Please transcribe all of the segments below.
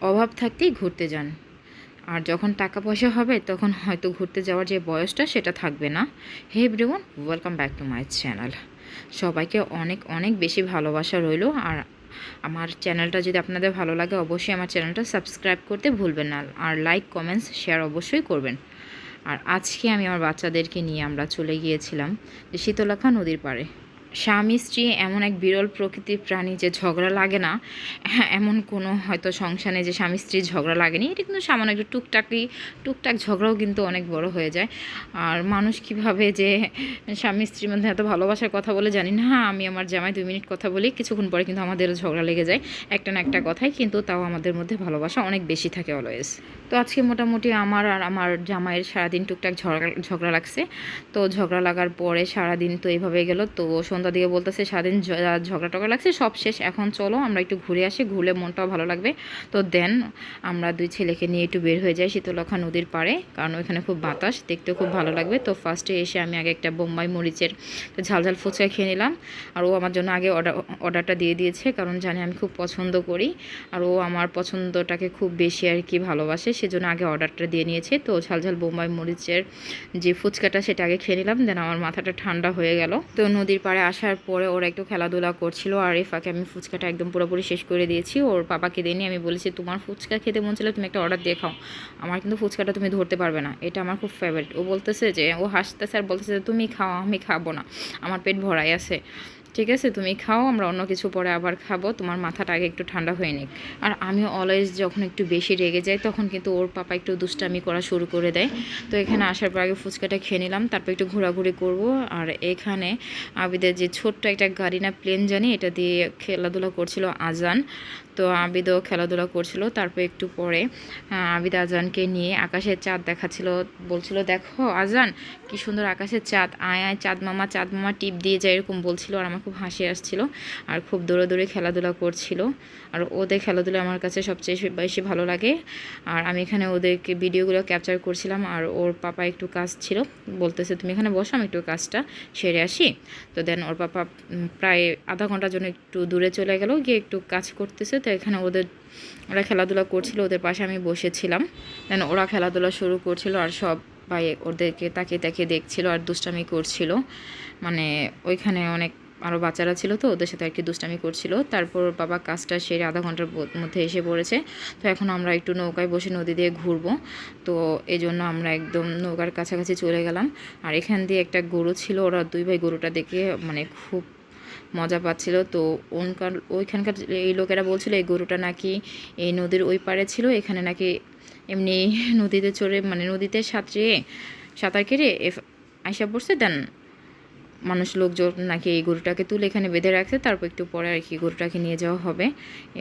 অভাব থাকতেই ঘুরতে যান। আর যখন টাকা পয়সা হবে, তখন হয়তো ঘুরতে যাওয়ার যে বয়সটা, সেটা থাকবে না। Hey everyone welcome back to my channel সবাইকে অনেক অনেক বেশি ভালোবাসা রইল। আর আমার চ্যানেলটা যদি আপনাদের ভালো লাগে, অবশ্যই আমার চ্যানেলটা সাবস্ক্রাইব করতে ভুলবেন না। আর লাইক কমেন্টস শেয়ার অবশ্যই করবেন। আর আজকে আমি আমার বাচ্চাদেরকে নিয়ে আমরা চলে গিয়েছিলাম যে শীতলাখা নদীর পাড়ে। স্বামী, স্ত্রী এমন এক বিরল প্রকৃতির প্রাণী যে ঝগড়া লাগে না। হ্যাঁ এমন কোনো হয়তো সংসারে যে স্বামী স্ত্রীর ঝগড়া লাগেনি। এটা কিন্তু সামান্য একটু টুকটাকই, টুকটাক ঝগড়াও কিন্তু অনেক বড় হয়ে যায়। আর মানুষ কীভাবে যে স্বামী স্ত্রীর মধ্যে এত ভালোবাসার কথা বলে জানি না। হ্যাঁ আমি আমার জামাই দুই মিনিট কথা বলি, কিছুক্ষণ পরে কিন্তু আমাদেরও ঝগড়া লেগে যায়। একটা না একটা কথাই কিন্তু তাও আমাদের মধ্যে ভালোবাসা অনেক বেশি থাকে অলওয়েজ তো আজকে মোটামুটি আমার আর আমার জামাইয়ের সারাদিন টুকটাক ঝগড়া ঝগড়া লাগছে। তো ঝগড়া লাগার পরে সারাদিন তো এইভাবে গেল। তো সন্ধ্যা দিকে বলতেছে, সারাদিন ঝগড়া টগড়া লাগছে, সব শেষ। এখন চলো, আমরা একটু ঘুরে আসি, ঘুরলে মনটাও ভালো লাগবে। তো দেন আমরা দুই ছেলেকে নিয়ে একটু বের হয়ে যাই শীতলক্ষা নদীর পাড়ে, কারণ ওইখানে খুব বাতাস, দেখতেও খুব ভালো লাগবে। তো ফার্স্টে এসে আমি আগে একটা বোম্বাই মরিচের ঝাল ঝাল ফুচকা খেয়ে নিলাম। আর ও আমার জন্য আগে অর্ডার অর্ডারটা দিয়ে দিয়েছে, কারণ জানে আমি খুব পছন্দ করি। আর ও আমার পছন্দটাকে খুব বেশি আর কি ভালোবাসে সেজন্য আগে অর্ডারটা দিয়ে নিয়েছে। তো ঝাল ঝাল বোম্বাই মরিচের যে ফুচকাটা সেটা আগে খেয়ে নিলাম, দেন আমার মাথাটা ঠান্ডা হয়ে গেল। তো নদীর পাড়ে আসার পরে ওরা একটু খেলাধুলা করছিল, আর এই ফাঁকে আমি ফুচকাটা একদম পুরোপুরি শেষ করে দিয়েছি। ওর পাপাকে দিয়ে আমি বলেছি, তোমার ফুচকা খেতে মন ছিল তুমি একটা অর্ডার দিয়ে খাও। আমার কিন্তু ফুচকাটা তুমি ধরতে পারবে না। এটা আমার খুব ফেভারিট ও বলতেছে যে, ও হাসতেছে আর বলতেছে তুমি খাও, আমি খাব না। আমার পেট ভরাই আছে। ঠিক আছে, তুমি খাও, আমরা অন্য কিছু পরে আবার খাব, তোমার মাথাটা আগে একটু ঠান্ডা হয়ে নিক। আর আমি অলওয়েজ যখন একটু বেশি রেগে যাই, তখন কিন্তু ওর পাপা একটু দুষ্টামি করা শুরু করে দেয়। তো এখানে আসার পর আগে ফুচকাটা খেয়ে নিলাম, তারপর একটু ঘোরাঘুরি করব। আর এখানে আবিদের যে ছোট্ট একটা গাড়ি না প্লেন জানি, এটা দিয়ে খেলাধুলা করছিল আজান। তো আবিদও খেলাধুলা করছিল, তারপর একটু পরে আবিদ আজানকে নিয়ে আকাশের চাঁদ দেখাচ্ছিল, বলছিল, দেখো আজান কি সুন্দর আকাশের চাঁদ, আয় আয়, চাঁদ মামা চাঁদ মামা, টিপ দিয়ে যায় এরকম বলছিল, আর আমার খুব হাসি আসছিল, আর খুব দৌড়ে দৌড়ে খেলাধুলা করছিল, আর ওদের খেলাধুলা আমার কাছে সবচেয়ে বেশি ভালো লাগে, আর আমি এখানে ওদেরকে ভিডিওগুলো ক্যাপচার করছিলাম, আর ওর পাপা একটু কাজ ছিল, বলতেছে, তুমি এখানে বসো, আমি একটু কাজটা সেরে আসি। তো দেন ওর পাপা প্রায় আধা ঘণ্টার জন্য একটু দূরে চলে গেল, গিয়ে একটু কাজ করতেছে তো এখানে ওদের, ওরা খেলাধুলা করছিল, ওদের পাশে আমি বসেছিলাম। দেন ওরা খেলাধুলা শুরু করছিল আর সব ভাই ওদেরকে তাকিয়ে তাকিয়ে দেখছিল আর দুষ্টামি করছিল। মানে ওইখানে অনেক আরও বাচ্চারা ছিল তো, ওদের সাথে আর কি দুষ্টামি করছিল। তারপর বাবা কাজটা সেরে আধা ঘণ্টার মধ্যে এসে পড়েছে। তো এখন আমরা একটু নৌকায় বসে নদী দিয়ে ঘুরবো। তো এই জন্য আমরা একদম নৌকার কাছাকাছি চলে গেলাম। আর এখান দিয়ে একটা গরু ছিল, ওরা দুই ভাই গরুটা দেখে মানে খুব মজা পাচ্ছিল। তো ওনকার, ওইখানকার এই লোকেরা বলছিল, এই গরুটা নাকি এই নদীর ওই পারে ছিল, এখানে নাকি এমনি নদীতে চড়ে মানে নদীতে সাঁতরিয়ে সাঁতার কেটে আইসা পড়ছে, দেন মানুষ লোকজন নাকি এই গরুটাকে তুলে এখানে বেঁধে রাখছে, তারপর একটু পরে আর কি গরুটাকে নিয়ে যাওয়া হবে।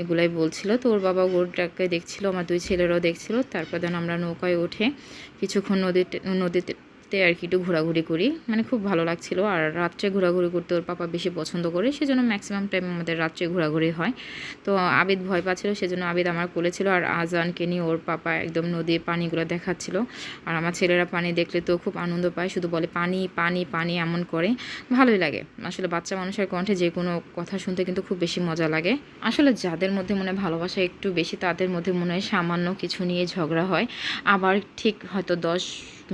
এগুলাই বলছিল। তো ওর বাবা গরুটাকে দেখছিল, আমার দুই ছেলেরাও দেখছিল। তারপর দেন আমরা নৌকায় উঠে কিছুক্ষণ নদীতে নদীতে আর কি একটু ঘোরাঘুরি করি। মানে খুব ভালো লাগছিল। আর রাত্রে ঘোরাঘুরি করতে ওর পাপা বেশি পছন্দ করে, সেজন্য ম্যাক্সিমাম টাইম আমাদের রাত্রে ঘোরাঘুরি হয়। তো আবিদ ভয় পাচ্ছিল, সেজন্য আবিদ আমার কোলে ছিল। আর আজানকে নিয়ে ওর পাপা একদম নদীর পানিগুলো দেখাচ্ছিল। আর আমার ছেলেরা পানি দেখলে তো খুব আনন্দ পায়, শুধু বলে পানি পানি পানি এমন করে। ভালোই লাগে। আসলে বাচ্চা মানুষের কণ্ঠে যে কোনো কথা শুনতে কিন্তু খুব বেশি মজা লাগে। আসলে যাদের মধ্যে মনে ভালোবাসা একটু বেশি, তাদের মধ্যে মনে হয় সামান্য কিছু নিয়ে ঝগড়া হয়। আবার ঠিক হয়তো দশ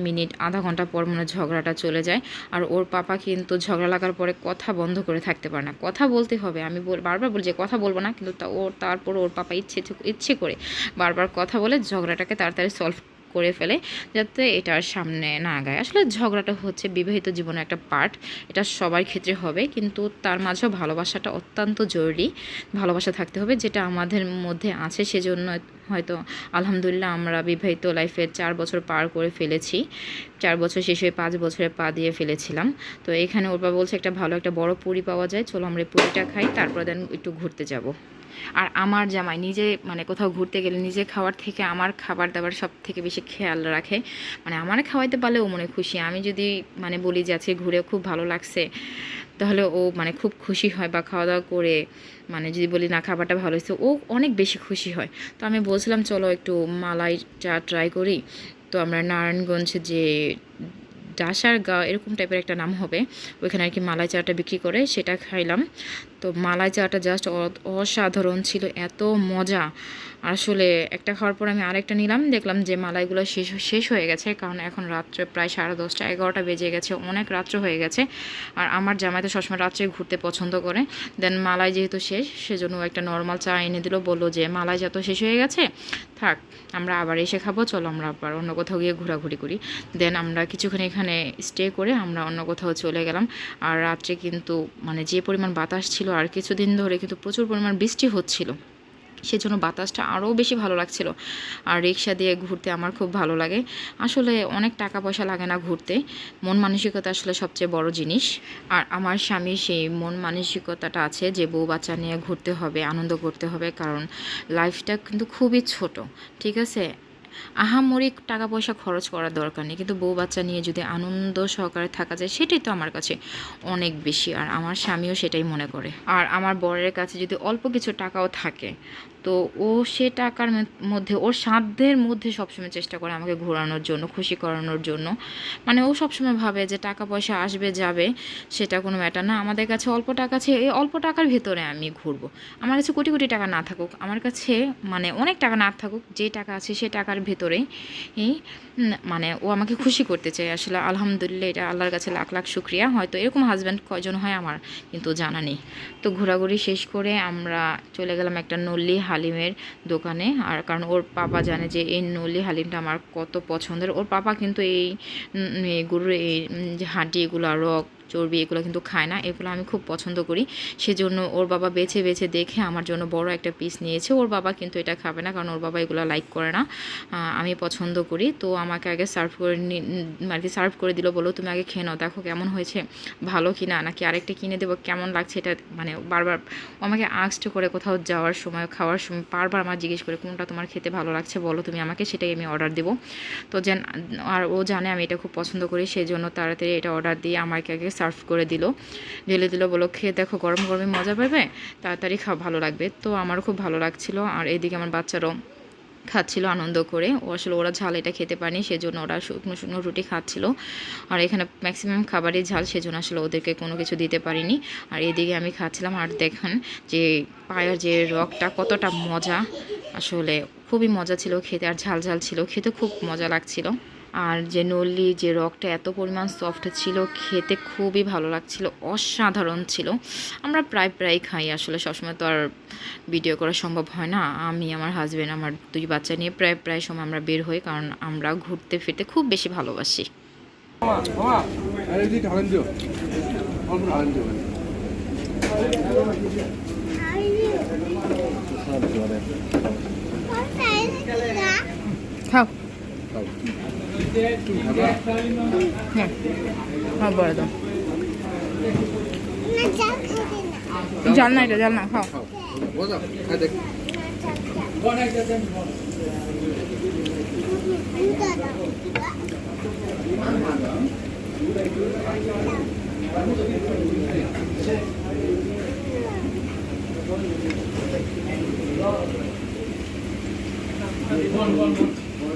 মিনিট, আধা ঘণ্টা পর মনে ঝগড়াটা চলে যায়। আর ওর পাপা কিন্তু ঝগড়া লাগার পরে কথা বন্ধ করে থাকতে পারে না। কথা বলতে হবে, আমি বারবার বলছি কথা বলব না, কিন্তু ওর তারপর ওর পাপা ইচ্ছে ইচ্ছে করে বারবার কথা বলে ঝগড়াটাকে তাড়াতাড়ি সলভ করে ফেলে যাতে এটার সামনে না আগায়। আসলে ঝগড়াটা হচ্ছে বিবাহিত জীবনের একটা পার্ট এটা সবার ক্ষেত্রে হবে, কিন্তু তার মাঝেও ভালোবাসাটা অত্যন্ত জরুরি। ভালোবাসা থাকতে হবে, যেটা আমাদের মধ্যে আছে, সেজন্য হয়তো আলহামদুলিল্লাহ আমরা বিবাহিত লাইফে চার বছর পার করে ফেলেছি। চার বছর শেষ হয়ে পাঁচ বছরে পা দিয়ে ফেলেছিলাম। তো এখানে ওর বাবা বলছে, একটা ভালো, একটা বড় পুরি পাওয়া যায়, চলো আমরা পুরিটা খাই, তারপর দেন একটু ঘুরতে যাব। আর আমার জামাই নিজে মানে কোথাও ঘুরতে গেলে নিজে খাওয়ার থেকে আমার খাবার দাবার সব থেকে বেশি খেয়াল রাখে। মানে আমার খাওয়াইতে পারলে ও মনে খুশি। আমি যদি মানে বলি যে আজকে ঘুরে খুব ভালো লাগছে, তাহলে ও মানে খুব খুশি হয় বা খাওয়া দাওয়া করে মানে যদি বলি না খাবারটা ভালো হয়েছে, ও অনেক বেশি খুশি হয়। তো আমি বলছিলাম, চলো একটু মালাই চা ট্রাই করি। তো আমরা নারায়ণগঞ্জে যে ডাসার গা এরকম টাইপের একটা নাম হবে। ওইখানে আর কি মালাই চাটা বিক্রি করে সেটা খাইলাম। তো মালাই চাটা জাস্ট অসাধারণ ছিল, এত মজা। আসলে একটা খাওয়ার পর আমি আরেকটা নিলাম, দেখলাম যে মালাইগুলো শেষ শেষ হয়ে গেছে, কারণ এখন রাত্রে প্রায় সাড়ে দশটা, এগারোটা বেজে গেছে, অনেক রাত্র হয়ে গেছে। আর আমার জামাই তো সবসময় রাত্রে ঘুরতে পছন্দ করে। দেন মালাই যেহেতু শেষ, সেজন্য একটা নর্মাল চা এনে দিল, বলল যে মালাই যা তো শেষ হয়ে গেছে, থাক, আমরা আবার এসে খাব, চলো আমরা আবার অন্য কোথাও গিয়ে ঘোরাঘুরি করি। দেন আমরা কিছুক্ষণ এখানে স্টে করে আমরা অন্য কোথাও চলে গেলাম। আর রাত্রে কিন্তু মানে যে পরিমাণ বাতাস ছিল, আর কিছুদিন ধরে কিন্তু প্রচুর পরিমাণ বৃষ্টি হচ্ছিল, সেজন্য বাতাসটা আরও বেশি ভালো লাগছিল। আর রিক্সা দিয়ে ঘুরতে আমার খুব ভালো লাগে। আসলে অনেক টাকা পয়সা লাগে না ঘুরতে, মন মানসিকতা আসলে সবচেয়ে বড় জিনিস। আর আমার স্বামী সেই মন মানসিকতাটা আছে যে বউ বাচ্চা নিয়ে ঘুরতে হবে, আনন্দ করতে হবে, কারণ লাইফটা কিন্তু খুবই ছোট, ঠিক আছে? আহামরি টাকা পয়সা খরচ করার দরকার নেই। কিন্তু বউ বাচ্চা নিয়ে যদি আনন্দ সহকারে থাকা যায়, সেটাই তো আমার কাছে অনেক বেশি। আর আমার স্বামীও সেটাই মনে করে। আর আমার বরের কাছে যদি অল্প কিছু টাকাও থাকে তো ও সে টাকার মধ্যে, ওর সাধ্যের মধ্যে সবসময় চেষ্টা করে আমাকে ঘোরানোর জন্য, খুশি করানোর জন্য। মানে ও সবসময় ভাবে যে টাকা পয়সা আসবে, যাবে, সেটা কোনো ম্যাটার না। আমাদের কাছে অল্প টাকা আছে, এই অল্প টাকার ভেতরে আমি ঘুরবো। আমার কাছে কোটি কোটি টাকা না থাকুক, আমার কাছে মানে অনেক টাকা না থাকুক, যে টাকা আছে সে টাকার ভেতরেই মানে ও আমাকে খুশি করতে চায়। আসলে আলহামদুলিল্লাহ এটা আল্লাহর কাছে লাখ লাখ শুক্রিয়া। হয়তো এরকম হাজব্যান্ড কয়জন হয় আমার কিন্তু জানা নেই। তো ঘোরাঘুরি শেষ করে আমরা চলে গেলাম একটা নল্লি হালিমের দোকানে। আর কারণ ওর পাপা জানে যে এই নলি হালিমটা আমার কত পছন্দের। ওর পাপা কিন্তু এই গরুর এই হাঁটি এগুলো রক চর্বি এগুলো কিন্তু খায় না, এগুলো আমি খুব পছন্দ করি। সেজন্য ওর বাবা বেছে বেছে দেখে আমার জন্য বড় একটা পিস নিয়েছে। ওর বাবা কিন্তু এটা খাবে না, কারণ ওর বাবা এগুলো লাইক করে না। আমি পছন্দ করি। তো আমাকে আগে সার্ভ করে আর কি সার্ভ করে দিল বলো তুমি আগে খেয়ে নাও, দেখো কেমন হয়েছে, ভালো কি না? নাকি আরেকটা কিনে দেবো, কেমন লাগছে এটা? মানে বারবার আমাকে আঁকষ্ট করে কোথাও যাওয়ার সময়, খাওয়ার সময় বারবার আমার জিজ্ঞেস করে, কোনটা তোমার খেতে ভালো লাগছে, বলো তুমি আমাকে, সেটাই আমি অর্ডার দেবো। তো যেন, আর ও জানে আমি এটা খুব পছন্দ করি সেই জন্য তাড়াতাড়ি এটা অর্ডার দিয়ে আমাকে আগে সার্ভ করে দিল। ঢেলে দিল বলো খেয়ে দেখো, গরম গরমে মজা পাবে? তাড়াতাড়ি খাওয়া ভালো লাগবে। তো আমারও খুব ভালো লাগছিল। আর এদিকে আমার বাচ্চারও খাচ্ছিল আনন্দ করে। ও আসলে ওরা ঝাল এটা খেতে পারেনি, সেজন্য ওরা শুকনো শুকনো রুটি খাচ্ছিল। আর এখানে ম্যাক্সিমাম খাবারই ঝাল, সেজন্য আসলে ওদেরকে কোনো কিছু দিতে পারিনি। আর এদিকে আমি খাচ্ছিলাম, আর দেখেন যে পায়ের যে রকটা কতটা মজা। আসলে খুবই মজা ছিল খেতে, আর ঝাল ঝাল ছিল। খেতে খুব মজা লাগছিল। আর যে নল্লি যে রকটা এত পরিমাণ সফট ছিল খেতে খুবই ভালো লাগছিল অসাধারণ ছিল। আমরা প্রায় প্রায় খাই আসলে সবসময় তো আর ভিডিও করা সম্ভব হয় না। আমি আমার হাজব্যান্ড আমার দুই বাচ্চা নিয়ে প্রায় প্রায় সময় আমরা বের হই কারণ আমরা ঘুরতে ফিরতে খুব বেশি ভালোবাসি। খাও। হ্যাঁ হ্যাঁ বলে দাও জাল না এটা জাল না খাও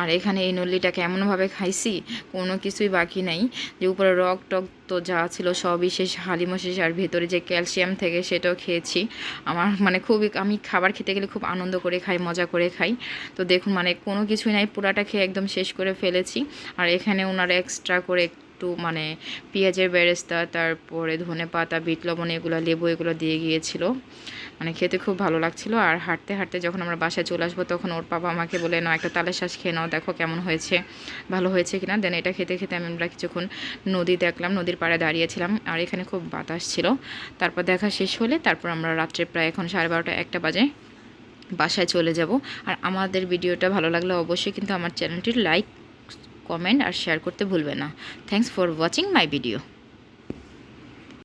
আর এখানে এই নল্লিটাকে এমনভাবে খাইছি, কোনো কিছুই বাকি নাই। যে উপরে রক টক তো যা ছিল সবই শেষ, হালিমও আর ভেতরে যে ক্যালসিয়াম থেকে সেটাও খেয়েছি। আমার মানে খুবই, আমি খাবার খেতে গেলে খুব আনন্দ করে খাই, মজা করে খাই। তো দেখুন মানে কোনো কিছুই নাই, পুরাটা খেয়ে একদম শেষ করে ফেলেছি। আর এখানে ওনারা এক্সট্রা করে একটু মানে পেঁয়াজের বেরেস্তা, তারপরে ধনে পাতা বিট, লবণ এগুলো, লেবু এগুলো দিয়ে গিয়েছিল। মানে খেতে খুব ভালো লাগছিল। আর হাঁটতে হাঁটতে যখন আমরা বাসায় চলে আসব তখন ওর বাবা আমাকে বলে, নাও একটা তালের শ্বাস খেয়ে নাও, দেখো কেমন হয়েছে, ভালো হয়েছে কিনা। দেন এটা খেতে খেতে আমি আমরা কিছুক্ষণ নদী দেখলাম, নদীর পাড়ে দাঁড়িয়েছিলাম। আর এখানে খুব বাতাস ছিল। তারপর দেখা শেষ হলে তারপর আমরা রাত্রে প্রায় এখন সাড়ে বারোটা, একটা বাজে বাসায় চলে যাব। আর আমাদের ভিডিওটা ভালো লাগলে অবশ্যই কিন্তু আমার চ্যানেলটির লাইক কমেন্ট আর শেয়ার করতে ভুলবে না। Thanks for watching my video